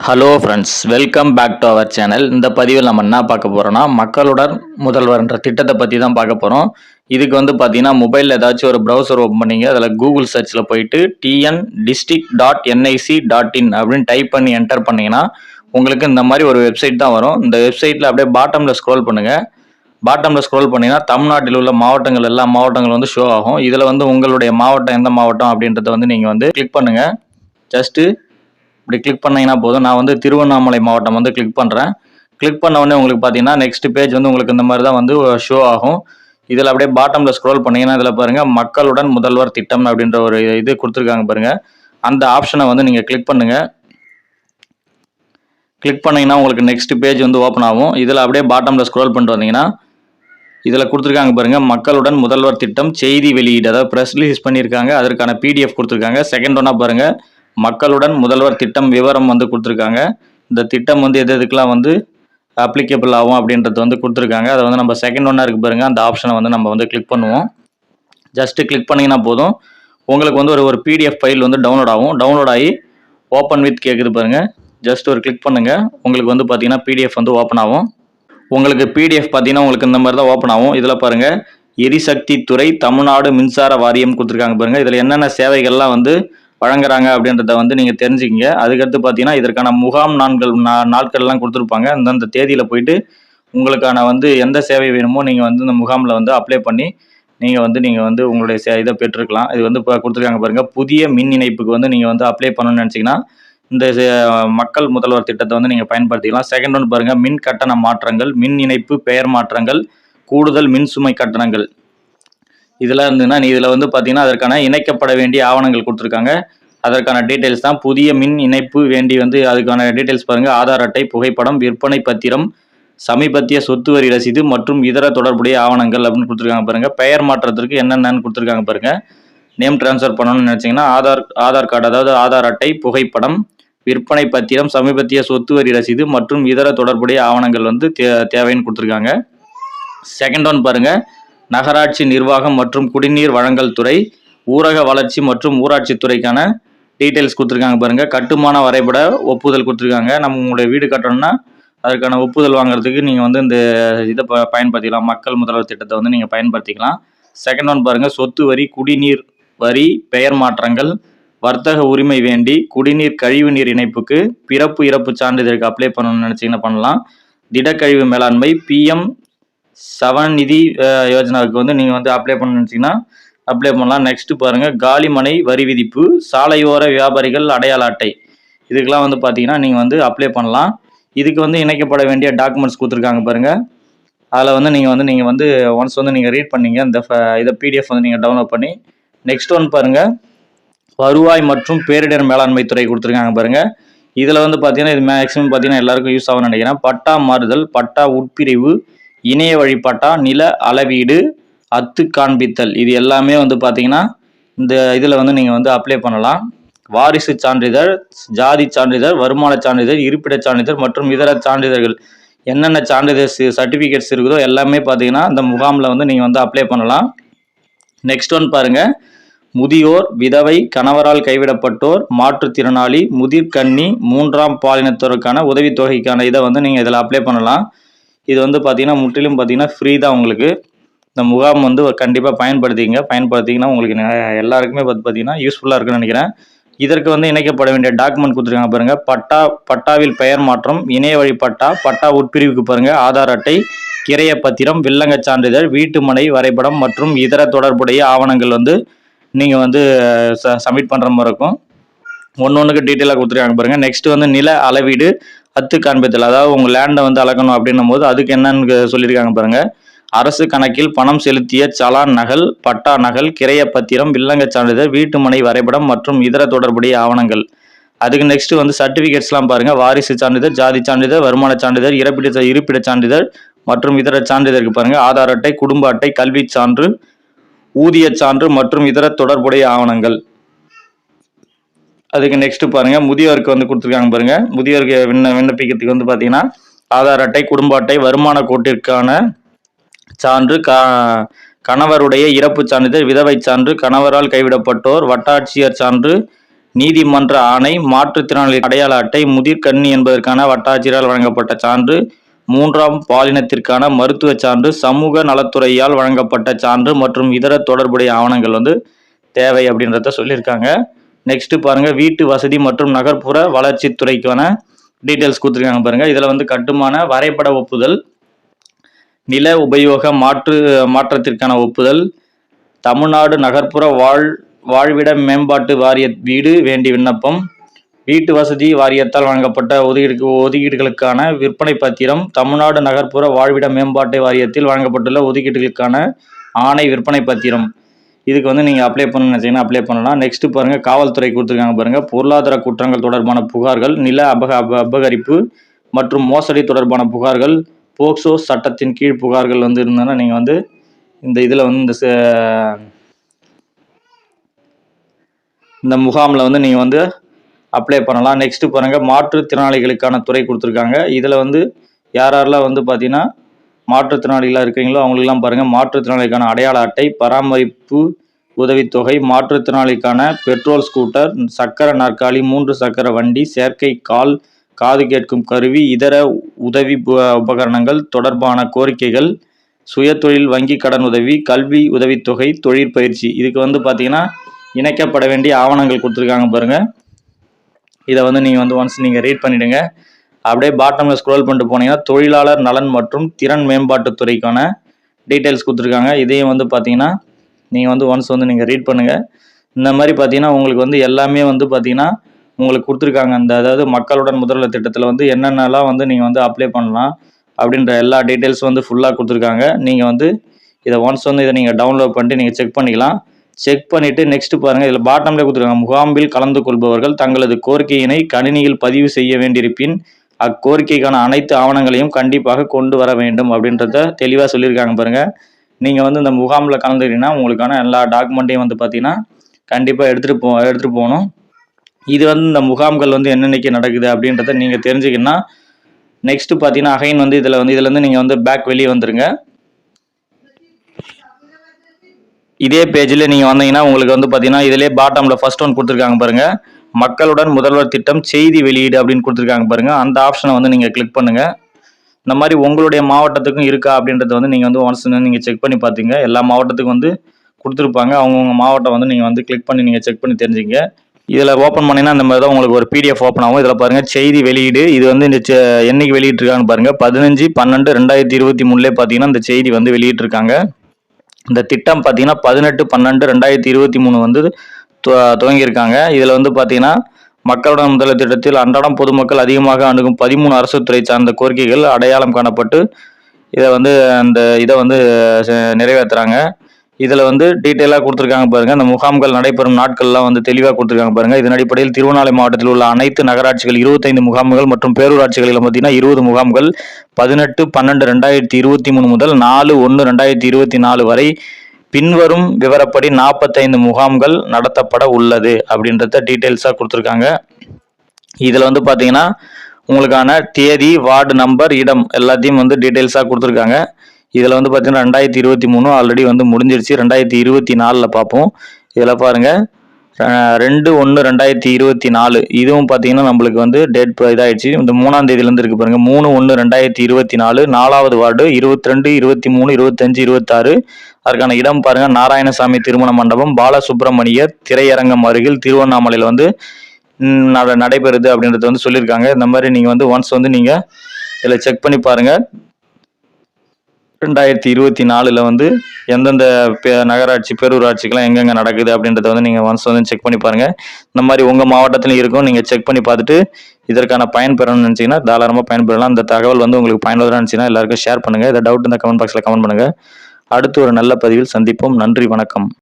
Hello friends welcome back to our channel இந்த பதிவில் நம்ம என்ன பார்க்க போகிறோம்னா மக்களுடன் முதல்வர்ன்ற திட்டத்தை பற்றி தான் பார்க்க போகிறோம் இதுக்கு வந்து பார்த்தீங்கன்னா மொபைலில் ஏதாச்சும் ஒரு ப்ரௌசர் ஓப்பன் பண்ணிங்க அதில் கூகுள் சர்ச்சில் போயிட்டு TN district dot NIC dot in அப்படின்னு டைப் பண்ணி என்டர் பண்ணிங்கன்னா உங்களுக்கு இந்த மாதிரி ஒரு வெப்சைட் தான் வரும். இந்த வெப்சைட்டில் அப்படியே பாட்டமில் ஸ்க்ரோல் பண்ணுங்கள் பாட்டமில் ஸ்க்ரோல் பண்ணிங்கன்னா தமிழ்நாட்டில் உள்ள மாவட்டங்கள் எல்லா மாவட்டங்களும் வந்து ஷோ ஆகும். இதில் வந்து உங்களுடைய மாவட்டம் எந்த மாவட்டம் அப்படின்றத வந்து நீங்கள் வந்து கிளிக் பண்ணுங்கள் ஜஸ்ட்டு இப்படி கிளிக் பண்ணீங்கன்னா போதும். நான் வந்து திருவண்ணாமலை மாவட்டம் வந்து கிளிக் பண்ணுறேன் கிளிக் பண்ண உடனே உங்களுக்கு பார்த்தீங்கன்னா நெக்ஸ்ட் பேஜ் வந்து உங்களுக்கு இந்த மாதிரி தான் வந்து uh, ஷோ ஆகும். இதில் அப்படியே பாட்டமில் ஸ்க்ரோல் பண்ணீங்கன்னா இதில் பாருங்கள் மக்களுடன் முதல்வர் திட்டம் அப்படின்ற ஒரு இது கொடுத்துருக்காங்க பாருங்கள் அந்த ஆப்ஷனை வந்து நீங்கள் கிளிக் பண்ணுங்கள் கிளிக் பண்ணிங்கன்னா உங்களுக்கு நெக்ஸ்ட் பேஜ் வந்து ஓப்பன் ஆகும். இதில் அப்படியே பாட்டமில் ஸ்க்ரோல் பண்ணிட்டு வந்தீங்கன்னா இதில் கொடுத்துருக்காங்க பாருங்கள் மக்களுடன் முதல்வர் திட்டம் செய்தி வெளியீடு. அதாவது ப்ரெஸ் ரிலீஸ் பண்ணியிருக்காங்க அதற்கான பிடிஎஃப் கொடுத்துருக்காங்க. செகண்ட் ஒன்றா பாருங்கள் மக்களுடன் முதல்வர் திட்டம் விவரம் வந்து கொடுத்துருக்காங்க. இந்த திட்டம் வந்து எது எதுக்கெல்லாம் வந்து அப்ளிகபிள் ஆகும் அப்படின்றது வந்து கொடுத்துருக்காங்க. அதை வந்து நம்ம செகண்ட் ஒன்னாக இருக்கு பாருங்க. அந்த ஆப்ஷனை வந்து நம்ம வந்து கிளிக் பண்ணுவோம். ஜஸ்ட்டு கிளிக் பண்ணிங்கன்னா போதும். உங்களுக்கு வந்து ஒரு ஒரு பிடிஎஃப் ஃபைல் வந்து டவுன்லோட் ஆகும். டவுன்லோட் ஆகி ஓப்பன் வித் கேட்குது பாருங்கள் ஜஸ்ட் ஒரு கிளிக் பண்ணுங்கள் உங்களுக்கு வந்து பார்த்தீங்கன்னா பிடிஎஃப் வந்து ஓப்பன் ஆகும். உங்களுக்கு பிடிஎஃப் பார்த்தீங்கன்னா உங்களுக்கு இந்த மாதிரி தான் ஓப்பன் ஆகும். இதில் பாருங்கள் எரிசக்தி துறை தமிழ்நாடு மின்சார வாரியம் கொடுத்துருக்காங்க பாருங்கள் இதில் என்னென்ன சேவைகள்லாம் வந்து வழங்குறாங்க அப்படின்றத வந்து நீங்கள் தெரிஞ்சுக்கிங்க. அதுக்கடுத்து பார்த்தீங்கன்னா இதற்கான முகாம் நாட்கள் நா- நாட்கள்லாம் கொடுத்துருப்பாங்க. அந்தந்த தேதியில் போயிட்டு உங்களுக்கான வந்து எந்த சேவை வேணுமோ நீங்கள் வந்து இந்த முகாமில் வந்து அப்ளை பண்ணி நீங்கள் வந்து நீங்கள் வந்து உங்களுடைய சே இதை பெற்றுக்கலாம் இது வந்து இப்போ கொடுத்துருக்காங்க பாருங்கள் புதிய மின் இணைப்புக்கு வந்து நீங்கள் வந்து அப்ளை பண்ணணும்னு நினச்சிங்கன்னா இந்த சே- மக்கள் முதல்வர் திட்டத்தை வந்து நீங்கள் பயன்படுத்திக்கலாம். செகண்ட் ஒன்று பாருங்கள் மின் கட்டண மாற்றங்கள் மின் இணைப்பு பெயர் மாற்றங்கள் கூடுதல் மின் சுமை கட்டணங்கள். இதெல்லாம் இருந்ததுன்னா நீ இதில் வந்து பார்த்தீங்கன்னா அதற்கான இணைக்கப்பட வேண்டிய ஆவணங்கள் கொடுத்துருக்காங்க. அதற்கான டீட்டெயில்ஸ் தான் புதிய மின் இணைப்பு வேண்டி வந்து அதுக்கான டீட்டெயில்ஸ் பாருங்கள் ஆதார் அட்டை புகைப்படம் விற்பனை பத்திரம் சமீபத்திய சொத்து வரி ரசீது மற்றும் இதர தொடர்புடைய ஆவணங்கள் அப்படின்னு கொடுத்துருக்காங்க பாருங்கள் பெயர் மாற்றத்திற்கு என்னென்னு கொடுத்துருக்காங்க பாருங்கள் நேம் ட்ரான்ஸ்ஃபர் பண்ணணும்னு நினச்சிங்கன்னா ஆதார் ஆதார் கார்டு அதாவது ஆதார் அட்டை புகைப்படம் விற்பனை பத்திரம் சமீபத்திய சொத்து வரி ரசீது மற்றும் இதர தொடர்புடைய ஆவணங்கள் வந்து தே தேவைன்னு கொடுத்துருக்காங்க. செகண்ட் ஒன் பாருங்கள் நகராட்சி நிர்வாகம் மற்றும் குடிநீர் வழங்கல் துறை ஊரக வளர்ச்சி மற்றும் ஊராட்சி துறைக்கான டீட்டெயில்ஸ் கொடுத்துருக்காங்க பாருங்கள் கட்டுமான வரைபட ஒப்புதல் கொடுத்துருக்காங்க. நம்ம உங்களுடைய வீடு கட்டணும்னா அதற்கான ஒப்புதல் வாங்குறதுக்கு நீங்கள் வந்து இந்த இதை ப பயன்படுத்திக்கலாம். மக்கள் முதல்வர் திட்டத்தை வந்து நீங்கள் பயன்படுத்திக்கலாம். செகண்ட் ஒன் பாருங்கள் சொத்து வரி குடிநீர் வரி பெயர் மாற்றங்கள் வர்த்தக உரிமை வேண்டி குடிநீர் கழிவு நீர் இணைப்புக்கு பிறப்பு இறப்பு சான்றிதழுக்கு அப்ளை பண்ணணும்னு நினச்சிங்கன்னா பண்ணலாம். திடக்கழிவு மேலாண்மை பிஎம் செவன் நிதி யோஜனாவுக்கு வந்து நீங்கள் வந்து அப்ளை பண்ண நினச்சிங்கன்னா அப்ளை பண்ணலாம். நெக்ஸ்ட்டு பாருங்கள் காலிமனை வரி விதிப்பு சாலையோர வியாபாரிகள் அடையாள அட்டை. இதுக்கெல்லாம் வந்து பார்த்தீங்கன்னா நீங்கள் வந்து அப்ளை பண்ணலாம். இதுக்கு வந்து இணைக்கப்பட வேண்டிய டாக்குமெண்ட்ஸ் கொடுத்துருக்காங்க பாருங்கள் அதில் வந்து நீங்கள் வந்து நீங்கள் வந்து ஒன்ஸ் வந்து நீங்கள் ரீட் பண்ணீங்க இந்த ஃப- இதை பிடிஎஃப் வந்து நீங்கள் டவுன்லோட் பண்ணி நெக்ஸ்ட் ஒன் பாருங்கள் வருவாய் மற்றும் பேரிடர் மேலாண்மை துறை கொடுத்துருக்காங்க பாருங்கள் இதில் வந்து பார்த்தீங்கன்னா இது மேக்ஸிமம் பார்த்தீங்கன்னா எல்லாருக்கும் யூஸ் ஆகும் நினைக்கிறேன். பட்டா மாறுதல் பட்டா உட்பிரிவு இணைய வழிபாட்டா நில அளவீடு அத்து காண்பித்தல். இது எல்லாமே வந்து பார்த்தீங்கன்னா இந்த இதில் வந்து நீங்கள் வந்து அப்ளை பண்ணலாம். வாரிசு சான்றிதழ் ஜாதி சான்றிதழ் வருமான சான்றிதழ் இருப்பிடச் சான்றிதழ் மற்றும் இதர சான்றிதழ்கள். என்னென்ன சான்றிதழ் சர்டிஃபிகேட்ஸ் இருக்குதோ எல்லாமே பார்த்தீங்கன்னா அந்த முகாமில் வந்து நீங்கள் வந்து அப்ளை பண்ணலாம். நெக்ஸ்ட் ஒன் பாருங்க. முதியோர் விதவை கணவரால் கைவிடப்பட்டோர் மாற்றுத்திறனாளி முதிர்கன்னி மூன்றாம் பாலினத்தோருக்கான உதவித்தொகைக்கான இதை வந்து நீங்கள் இதில் அப்ளை பண்ணலாம். இது வந்து பார்த்தீங்கன்னா முற்றிலும் பார்த்தீங்கன்னா ஃப்ரீ தான் உங்களுக்கு. இந்த முகாம் வந்து கண்டிப்பாக பயன்படுத்திங்க பயன்படுத்திங்கன்னா உங்களுக்கு எல்லாருக்குமே பார்த்து பார்த்தீங்கன்னா யூஸ்ஃபுல்லாக இருக்குன்னு நினைக்கிறேன். இதற்கு வந்து இணைக்கப்பட வேண்டிய டாக்குமெண்ட் கொடுத்துருக்காங்க பாருங்க. பட்டா பட்டாவில் பெயர் மாற்றம் இணைய வழி பட்டா பட்டா உட்பிரிவுக்கு பாருங்க. ஆதார் அட்டை கிரைய பத்திரம் வில்லங்கச் சான்றிதழ் வீட்டுமனை வரைபடம் மற்றும் இதர தொடர்புடைய ஆவணங்கள் வந்து நீங்கள் வந்து சப்மிட் பண்ணுற மாதிரி இருக்கும். ஒன்று ஒன்றுக்கு டீட்டெயிலாக கொடுத்துருக்காங்க பாருங்கள் நெக்ஸ்ட் வந்து நில அளவீடு தத்து காண்பித்தல் அதாவது உங்கள் லேண்டை வந்து அளக்கணும் அப்படின்னும் போது அதுக்கு என்னன்னு சொல்லியிருக்காங்க பாருங்க. அரசு கணக்கில் பணம் செலுத்திய சலான் நகல் பட்டா நகல் கிரைய பத்திரம் வில்லங்கச் சான்றிதழ் வீட்டுமனை வரைபடம் மற்றும் இதர தொடர்புடைய ஆவணங்கள். அதுக்கு நெக்ஸ்ட் வந்து சர்டிஃபிகேட்ஸ்லாம் பாருங்க. வாரிசு சான்றிதழ் ஜாதி சான்றிதழ் வருமான சான்றிதழ் இறப்பிட இருப்பிட சான்றிதழ் மற்றும் இதர சான்றிதழுக்கு பாருங்க. ஆதார் அட்டை குடும்ப அட்டை கல்விச் சான்று ஊதியச் சான்று மற்றும் இதர தொடர்புடைய ஆவணங்கள். அதுக்கு நெக்ஸ்ட் பாருங்க முதியோருக்கு வந்து கொடுத்துருக்காங்க பாருங்க. முதியோருக்கு விண்ண விண்ணப்பிக்கிறதுக்கு வந்து பார்த்தீங்கன்னா ஆதார் அட்டை குடும்ப அட்டை வருமான கோட்டிற்கான சான்று கா கணவருடைய இறப்பு சான்றிதழ் விதவை சான்று கணவரால் கைவிடப்பட்டோர் வட்டாட்சியர் சான்று நீதிமன்ற ஆணை மாற்றுத்திறனாளி அடையாள அட்டை முதிர்கண்ணி என்பதற்கான வட்டாட்சியரால் வழங்கப்பட்ட சான்று மூன்றாம் பாலினத்திற்கான மருத்துவ சான்று சமூக நலத்துறையால் வழங்கப்பட்ட சான்று மற்றும் இதர தொடர்புடைய ஆவணங்கள் வந்து தேவை அப்படின்றத சொல்லியிருக்காங்க. நெக்ஸ்ட் பாருங்க வீட்டு வசதி மற்றும் நகர்ப்புற வளர்ச்சித்துறைக்கான டீட்டெயில்ஸ் கொடுத்துருக்காங்க பாருங்க. இதில் வந்து கட்டுமான வரைபட ஒப்புதல் நில உபயோக மாற்று மாற்றத்திற்கான ஒப்புதல் தமிழ்நாடு நகர்ப்புற வாழ் வாழ்விட மேம்பாட்டு வாரிய வீடு வேண்டி விண்ணப்பம் வீட்டு வசதி வாரியத்தால் வழங்கப்பட்ட ஒதுக்கீடு ஒதுக்கீடுகளுக்கான விற்பனை பத்திரம் தமிழ்நாடு நகர்ப்புற வாழ்விட மேம்பாட்டு வாரியத்தில் வழங்கப்பட்டுள்ள ஒதுக்கீடுகளுக்கான ஆணை விற்பனை பத்திரம். இதுக்கு வந்து நீங்கள் அப்ளை பண்ணணும்னு நினச்சிங்கன்னா அப்ளை பண்ணலாம். நெக்ஸ்ட்டு பாருங்கள் காவல்துறை கொடுத்துருக்காங்க பாருங்கள் பொருளாதார குற்றங்கள் தொடர்பான புகார்கள் நில அபக அப அபகரிப்பு மற்றும் மோசடி தொடர்பான புகார்கள் போக்சோ சட்டத்தின் கீழ் புகார்கள் வந்து இருந்ததுன்னா நீங்கள் வந்து இந்த இதில் வந்து இந்த ச- இந்த முகாமில் வந்து நீங்கள் வந்து அப்ளை பண்ணலாம். நெக்ஸ்ட்டு பாருங்கள் மாற்றுத்திறனாளிகளுக்கான துறை கொடுத்துருக்காங்க. இதில் வந்து யார் யாரெல்லாம் வந்து பார்த்தீங்கன்னா மாற்றுத்திறனாளிகளாக இருக்கிறீங்களோ அவங்களுக்கெல்லாம் பாருங்கள் மாற்றுத்திறனாளிக்கான அடையாள அட்டை பராமரிப்பு உதவித்தொகை மாற்றுத்திறனாளிக்கான பெட்ரோல் ஸ்கூட்டர் சக்கர நாற்காலி மூன்று சக்கர வண்டி செயற்கை கால் காது கேட்கும் கருவி இதர உதவி உபகரணங்கள் தொடர்பான கோரிக்கைகள் சுயதொழில் வங்கி கடன் உதவி கல்வி உதவித்தொகை தொழிற்பயிற்சி இதுக்கு வந்து பார்த்தீங்கன்னா இணைக்கப்பட வேண்டிய ஆவணங்கள் கொடுத்துருக்காங்க பாருங்கள் இதை வந்து நீங்கள் வந்து ஒன்ஸ் நீங்கள் ரீட் பண்ணிவிடுங்க அப்படியே பாட்டமில் ஸ்க்ரோல் பண்ணிட்டு போனீங்கன்னா தொழிலாளர் நலன் மற்றும் திறன் மேம்பாட்டுத் துறைக்கான டீட்டெயில்ஸ் கொடுத்துருக்காங்க. இதையும் வந்து பார்த்தீங்கன்னா நீங்கள் வந்து ஒன்ஸ் வந்து நீங்கள் ரீட் பண்ணுங்கள் இந்த மாதிரி பார்த்தீங்கன்னா உங்களுக்கு வந்து எல்லாமே வந்து பார்த்தீங்கன்னா உங்களுக்கு கொடுத்துருக்காங்க. அந்த அதாவது மக்களுடன் முதல்வர் திட்டத்தில் வந்து என்னென்னலாம் வந்து நீங்கள் வந்து அப்ளை பண்ணலாம் அப்படின்ற எல்லா டீட்டெயில்ஸும் வந்து ஃபுல்லாக கொடுத்துருக்காங்க. நீங்கள் வந்து இதை ஒன்ஸ் வந்து இதை நீங்கள் டவுன்லோட் பண்ணிட்டு நீங்கள் செக் பண்ணிக்கலாம். செக் பண்ணிவிட்டு நெக்ஸ்ட் பாருங்கள் இதில் பாட்டம்லேயே கொடுத்துருக்காங்க. முகாம்பில் கலந்து கொள்பவர்கள் தங்களது கோரிக்கையினை கணினியில் பதிவு செய்ய வேண்டியிருப்பின் அக்கோரிக்கைக்கான அனைத்து ஆவணங்களையும் கண்டிப்பாக கொண்டு வர வேண்டும் அப்படின்றத தெளிவாக சொல்லியிருக்காங்க பாருங்கள் நீங்கள் வந்து இந்த முகாமில் கலந்துக்கிட்டீங்கன்னா உங்களுக்கான எல்லா டாக்குமெண்ட்டையும் வந்து பார்த்தீங்கன்னா கண்டிப்பாக எடுத்துகிட்டு போ எடுத்துகிட்டு போகணும். இது வந்து இந்த முகாம்கள் வந்து என்னென்னக்கு நடக்குது அப்படின்றத நீங்கள் தெரிஞ்சுக்கணும்னா நெக்ஸ்ட்டு பார்த்தீங்கன்னா அகைன் வந்து இதில் வந்து இதுலேருந்து நீங்கள் வந்து பேக் வெளியே வந்துருங்க. இதே பேஜில் நீங்கள் வந்தீங்கன்னா உங்களுக்கு வந்து பார்த்தீங்கன்னா இதிலே பாட்டமில் ஃபஸ்ட் ஒன் கொடுத்துருக்காங்க பாருங்கள் மக்களுடன் முதல்வர் திட்டம் செய்தி வெளியீடு அப்படின்னு கொடுத்துருக்காங்க பாருங்கள் அந்த ஆப்ஷனை வந்து நீங்கள் கிளிக் பண்ணுங்கள் இந்த மாதிரி உங்களுடைய மாவட்டத்துக்கும் இருக்கா அப்படின்றத வந்து நீங்கள் வந்து ஒன்ஸ் நீங்கள் செக் பண்ணி பார்த்தீங்க எல்லா மாவட்டத்துக்கும் வந்து கொடுத்துருப்பாங்க. அவங்கவுங்க மாவட்டம் வந்து நீங்கள் வந்து கிளிக் பண்ணி நீங்கள் செக் பண்ணி தெரிஞ்சுங்க. இதில் ஓப்பன் பண்ணினா அந்த மாதிரி தான் உங்களுக்கு ஒரு பிடிஎஃப் ஓப்பன் ஆகும். இதில் பாருங்கள் செய்தி வெளியீடு. இது வந்து இந்த செ- என்னைக்கு வெளியிட்டிருக்காங்கன்னு பாருங்கள் பதினஞ்சு பன்னெண்டு ரெண்டாயிரத்தி இருபத்தி மூணுலேயே பார்த்தீங்கன்னா இந்த செய்தி வந்து வெளியிட்டிருக்காங்க. இந்த திட்டம் பார்த்தீங்கன்னா பதினெட்டு பன்னெண்டு ரெண்டாயிரத்தி இருபத்தி மூணு வந்து துவங்கியிருக்காங்க. இதில் வந்து பார்த்தீங்கன்னா மக்களுடன் முதல்வர் திட்டத்தில் அன்றாடம் பொதுமக்கள் அதிகமாக அணுகும் பதிமூணு அரசு துறை சார்ந்த கோரிக்கைகள் அடையாளம் காணப்பட்டு இதை வந்து அந்த இதை வந்து நிறைவேற்றுறாங்க. இதில் வந்து டீட்டெயிலாக கொடுத்துருக்காங்க பாருங்கள் அந்த முகாம்கள் நடைபெறும் நாட்கள்லாம் வந்து தெளிவாக கொடுத்துருக்காங்க பாருங்க. இதன் அடிப்படையில் திருவண்ணாமலை மாவட்டத்தில் உள்ள அனைத்து நகராட்சிகள் இருபத்தைந்து முகாம்கள் மற்றும் பேரூராட்சிகளில் பார்த்தீங்கன்னா இருபது முகாம்கள் பதினெட்டு பன்னெண்டு ரெண்டாயிரத்தி இருபத்தி மூணு முதல் நாலு ஒன்று ரெண்டாயிரத்தி இருபத்தி நாலு வரை பின்வரும் விவரப்படி நாற்பத்தைந்து முகாம்கள் நடத்தப்பட உள்ளது அப்படின்றத டீட்டெயில்ஸாக கொடுத்துருக்காங்க. இதில் வந்து பார்த்தீங்கன்னா உங்களுக்கான தேதி வார்டு நம்பர் இடம் எல்லாத்தையும் வந்து டீட்டெயில்ஸாக கொடுத்துருக்காங்க. இதில் வந்து பார்த்தீங்கன்னா ரெண்டாயிரத்தி இருபத்தி மூணு ஆல்ரெடி வந்து முடிஞ்சிருச்சு. ரெண்டாயிரத்தி இருபத்தி நாலில் பார்ப்போம் இதில் பாருங்கள் ரெண்டு ஒன்று ரெண்டாயிரத்தி இருபத்தி நாலு. இதுவும் பார்த்தீங்கன்னா நம்மளுக்கு வந்து டேட் இதாயிடுச்சு. இந்த மூணாம் தேதியிலேருந்து இருக்கு பாருங்கள் மூணு ஒன்று ரெண்டாயிரத்தி இருபத்தி நாலு. நாலாவது வார்டு இருபத்தி ரெண்டு இருபத்தி மூணு இருபத்தஞ்சு இருபத்தாறு. அதற்கான இடம் பாருங்கள் நாராயணசாமி திருமண மண்டபம் பாலசுப்ரமணியர் திரையரங்கம் அருகில் திருவண்ணாமலையில் வந்து நடைபெறுது அப்படின்றது வந்து சொல்லியிருக்காங்க. இந்த மாதிரி நீங்கள் வந்து ஒன்ஸ் வந்து நீங்கள் இதில் செக் பண்ணி பாருங்கள் ரெண்டாயிரத்தி இருபத்தி நாலில் வந்து எந்தெந்த நகராட்சி பேரூராட்சிக்கெலாம் எங்கெங்கே நடக்குது அப்படின்றத வந்து நீங்கள் ஒன்ஸ் வந்து செக் பண்ணி பாருங்கள் இந்த மாதிரி உங்கள் மாவட்டத்திலையும் இருக்கும். நீங்கள் செக் பண்ணி பார்த்துட்டு இதற்கான பயன் பெறணும்னு நினச்சிங்கன்னா தாராளமாக பயன்பெறலாம். அந்த தகவல் வந்து உங்களுக்கு பயனுள்ளதாக இருந்துச்சுன்னா எல்லாருக்கும் ஷேர் பண்ணுங்கள் இதை டவுட் இந்த கமெண்ட் பாக்ஸில் கமெண்ட் பண்ணுங்கள் அடுத்து ஒரு நல்ல பதிவில் சந்திப்போம். நன்றி வணக்கம்.